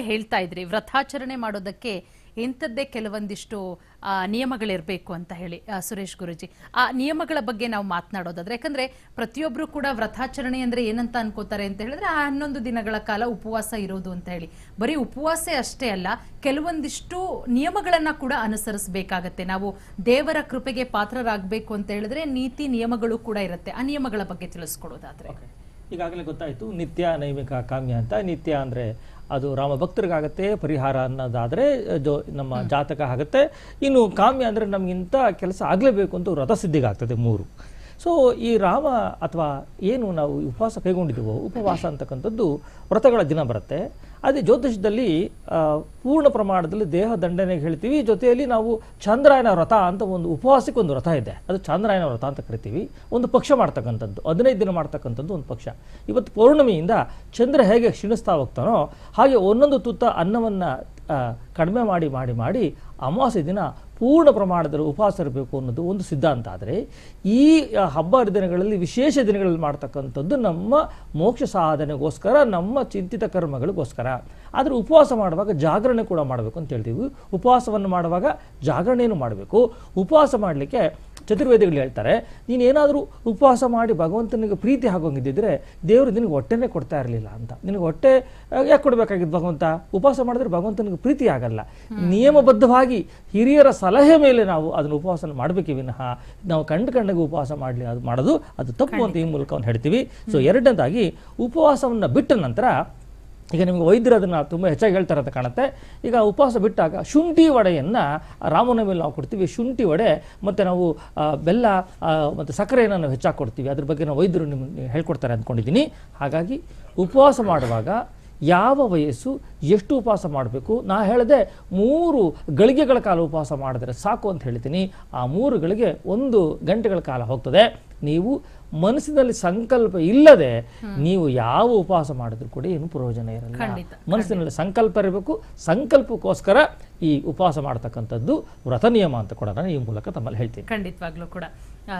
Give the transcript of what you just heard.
ಹೇಳ್ತಾ ಇದ್ರಿ. ವ್ರತಾಚರಣೆ ಮಾಡೋದಕ್ಕೆ ಇಂಥದ್ದೇ ಕೆಲವೊಂದಿಷ್ಟು ನಿಯಮಗಳಿರಬೇಕು ಅಂತ ಹೇಳಿ ಸುರೇಶ್ ಗುರುಜಿ. ಆ, ನಿಯಮಗಳ ಬಗ್ಗೆ ನಾವು ಮಾತನಾಡೋದಾದ್ರೆ, ಯಾಕಂದ್ರೆ ಪ್ರತಿಯೊಬ್ರು ಕೂಡ ವ್ರತಾಚರಣೆ ಅಂದ್ರೆ ಏನಂತ ಅನ್ಕೋತಾರೆ ಅಂತ ಹೇಳಿದ್ರೆ, ಆ ಹನ್ನೊಂದು ದಿನಗಳ ಕಾಲ ಉಪವಾಸ ಇರೋದು ಅಂತ ಹೇಳಿ. ಬರೀ ಉಪವಾಸ ಅಷ್ಟೇ ಅಲ್ಲ, ಕೆಲವೊಂದಿಷ್ಟು ನಿಯಮಗಳನ್ನ ಕೂಡ ಅನುಸರಿಸಬೇಕಾಗತ್ತೆ. ನಾವು ದೇವರ ಕೃಪೆಗೆ ಪಾತ್ರರಾಗಬೇಕು ಅಂತ ಹೇಳಿದ್ರೆ ನೀತಿ ನಿಯಮಗಳು ಕೂಡ ಇರುತ್ತೆ. ಆ ನಿಯಮಗಳ ಬಗ್ಗೆ ತಿಳಿಸ್ಕೊಡೋದಾದ್ರೆ. ಈಗಾಗಲೇ ಗೊತ್ತಾಯಿತು, ನಿತ್ಯ ನೈಮಿಕ ಕಾಮ್ಯ ಅಂತ. ನಿತ್ಯ ಅಂದರೆ ಅದು ರಾಮ ಭಕ್ತರಿಗಾಗತ್ತೆ ಪರಿಹಾರ ಅನ್ನೋದಾದರೆ ಜೋ ನಮ್ಮ ಜಾತಕ ಆಗುತ್ತೆ. ಇನ್ನು ಕಾಮ್ಯ ಅಂದರೆ ನಮಗಿಂತ ಕೆಲಸ ಆಗಲೇಬೇಕು ಅಂತ ರಥಸಿದ್ಧಿಗಾಗ್ತದೆ ಸಿದ್ಧಿಗಾಗ್ತದೆ ಮೂರು. ಸೊ ಈ ರಾಮ ಅಥವಾ ಏನು ನಾವು ಉಪವಾಸ ಕೈಗೊಂಡಿದ್ದೀವೋ, ಉಪವಾಸ ಅಂತಕ್ಕಂಥದ್ದು ವ್ರತಗಳ ದಿನ ಬರುತ್ತೆ. ಅದೇ ಜ್ಯೋತಿಷದಲ್ಲಿ ಪೂರ್ಣ ಪ್ರಮಾಣದಲ್ಲಿ ದೇಹ ದಂಡನೆಗೆ ಹೇಳ್ತೀವಿ. ಜೊತೆಯಲ್ಲಿ ನಾವು ಚಂದ್ರಾಯನ ವ್ರತ ಅಂತ ಒಂದು ಉಪವಾಸಕ್ಕೆ ಒಂದು ವ್ರತ ಇದೆ. ಅದು ಚಂದ್ರಾಯನ ವ್ರತ ಅಂತ ಕರಿತೀವಿ. ಒಂದು ಪಕ್ಷ ಮಾಡ್ತಕ್ಕಂಥದ್ದು, ಹದಿನೈದು ದಿನ ಮಾಡ್ತಕ್ಕಂಥದ್ದು ಒಂದು ಪಕ್ಷ. ಇವತ್ತು ಪೌರ್ಣಮಿಯಿಂದ ಚಂದ್ರ ಹೇಗೆ ಕ್ಷೀಣಿಸ್ತಾ ಹೋಗ್ತಾನೋ, ಹಾಗೆ ಒಂದೊಂದು ತುತ್ತ ಅನ್ನವನ್ನು ಕಡಿಮೆ ಮಾಡಿ ಮಾಡಿ ಮಾಡಿ ಅಮಾವಾಸ್ಯೆ ದಿನ ಪೂರ್ಣ ಪ್ರಮಾಣದಲ್ಲಿ ಉಪವಾಸ ಇರಬೇಕು ಅನ್ನೋದು ಒಂದು ಸಿದ್ಧಾಂತ. ಆದರೆ ಈ ಹಬ್ಬ ಹರಿದಿನಗಳಲ್ಲಿ ವಿಶೇಷ ದಿನಗಳಲ್ಲಿ ಮಾಡ್ತಕ್ಕಂಥದ್ದು ನಮ್ಮ ಮೋಕ್ಷ ಸಾಧನೆಗೋಸ್ಕರ, ನಮ್ಮ ಚಿಂತಿತ ಕರ್ಮಗಳಿಗೋಸ್ಕರ. ಆದರೆ ಉಪವಾಸ ಮಾಡುವಾಗ ಜಾಗರಣೆ ಕೂಡ ಮಾಡಬೇಕು ಅಂತ ಹೇಳ್ತೀವಿ. ಉಪವಾಸವನ್ನು ಮಾಡುವಾಗ ಜಾಗರಣೆಯನ್ನು ಮಾಡಬೇಕು. ಉಪವಾಸ ಮಾಡಲಿಕ್ಕೆ ಚತುರ್ವೇದಿಗಳು ಹೇಳ್ತಾರೆ ನೀನು ಏನಾದರೂ ಉಪವಾಸ ಮಾಡಿ ಭಗವಂತನಿಗೆ ಪ್ರೀತಿ ಆಗೋಂಗಿದ್ದಿದ್ರೆ ದೇವರು ನಿನಗೆ ಹೊಟ್ಟೆನೇ ಕೊಡ್ತಾ ಇರಲಿಲ್ಲ ಅಂತ. ನಿನಗೆ ಹೊಟ್ಟೆ ಯಾಕೆ ಕೊಡಬೇಕಾಗಿದ್ದು ಭಗವಂತ? ಉಪವಾಸ ಮಾಡಿದ್ರೆ ಭಗವಂತನಿಗೆ ಪ್ರೀತಿ ಆಗಲ್ಲ. ನಿಯಮಬದ್ಧವಾಗಿ ಹಿರಿಯರ ಸಲಹೆ ಮೇಲೆ ನಾವು ಅದನ್ನು ಉಪವಾಸ ಮಾಡಬೇಕು ವಿನಃ ನಾವು ಕಂಡು ಕಂಡಾಗ ಉಪವಾಸ ಮಾಡಲಿ ಅದು ಮಾಡೋದು ಅದು ತಪ್ಪು ಅಂತ ಈ ಮೂಲಕ ಅವ್ನು ಹೇಳ್ತೀವಿ. ಸೊ ಎರಡನೇದಾಗಿ ಉಪವಾಸವನ್ನು ಬಿಟ್ಟ ನಂತರ ಈಗ ನಿಮಗೆ ವೈದ್ಯರು ಅದನ್ನು ತುಂಬ ಹೆಚ್ಚಾಗಿ ಹೇಳ್ತಾರೆ ಅಂತ ಕಾಣುತ್ತೆ. ಈಗ ಉಪವಾಸ ಬಿಟ್ಟಾಗ ಶುಂಠಿ ವಡೆಯನ್ನು ರಾಮನವಮಿಯಲ್ಲಿ ನಾವು ಕೊಡ್ತೀವಿ. ಶುಂಠಿ ವಡೆ ಮತ್ತು ನಾವು ಬೆಲ್ಲ ಮತ್ತು ಸಕ್ಕರೆಯನ್ನು ನಾವು ಹೆಚ್ಚಾಗಿ ಕೊಡ್ತೀವಿ. ಅದ್ರ ಬಗ್ಗೆ ನಾವು ವೈದ್ಯರು ನಿಮಗೆ ಹೇಳ್ಕೊಡ್ತಾರೆ ಅಂದ್ಕೊಂಡಿದ್ದೀನಿ. ಹಾಗಾಗಿ ಉಪವಾಸ ಮಾಡುವಾಗ ಯಾವ ವಯಸ್ಸು ಎಷ್ಟು ಉಪವಾಸ ಮಾಡಬೇಕು? ನಾ ಹೇಳಿದೆ ಮೂರು ಗಳಿಗೆಗಳ ಕಾಲ ಉಪವಾಸ ಮಾಡಿದ್ರೆ ಸಾಕು ಅಂತ ಹೇಳ್ತೀನಿ ಆ ಮೂರು ಗಳಿಗೆ ಒಂದು ಗಂಟೆಗಳ ಕಾಲ ಹೋಗ್ತದೆ. ನೀವು ಮನಸ್ಸಿನಲ್ಲಿ ಸಂಕಲ್ಪ ಇಲ್ಲದೆ ನೀವು ಯಾವ ಉಪವಾಸ ಮಾಡಿದ್ರು ಕೂಡ ಏನು ಪ್ರಯೋಜನ ಇರಲ್ಲ. ಮನಸ್ಸಿನಲ್ಲಿ ಸಂಕಲ್ಪ ಇರಬೇಕು. ಸಂಕಲ್ಪಕ್ಕೋಸ್ಕರ ಈ ಉಪವಾಸ ಮಾಡ್ತಕ್ಕಂಥದ್ದು ವ್ರತ ನಿಯಮ ಅಂತ ಕೂಡ ನಾನು ಈ ಮೂಲಕ ತಮ್ಮಲ್ಲಿ ಹೇಳ್ತೀನಿ. ಖಂಡಿತವಾಗ್ಲೂ ಕೂಡ.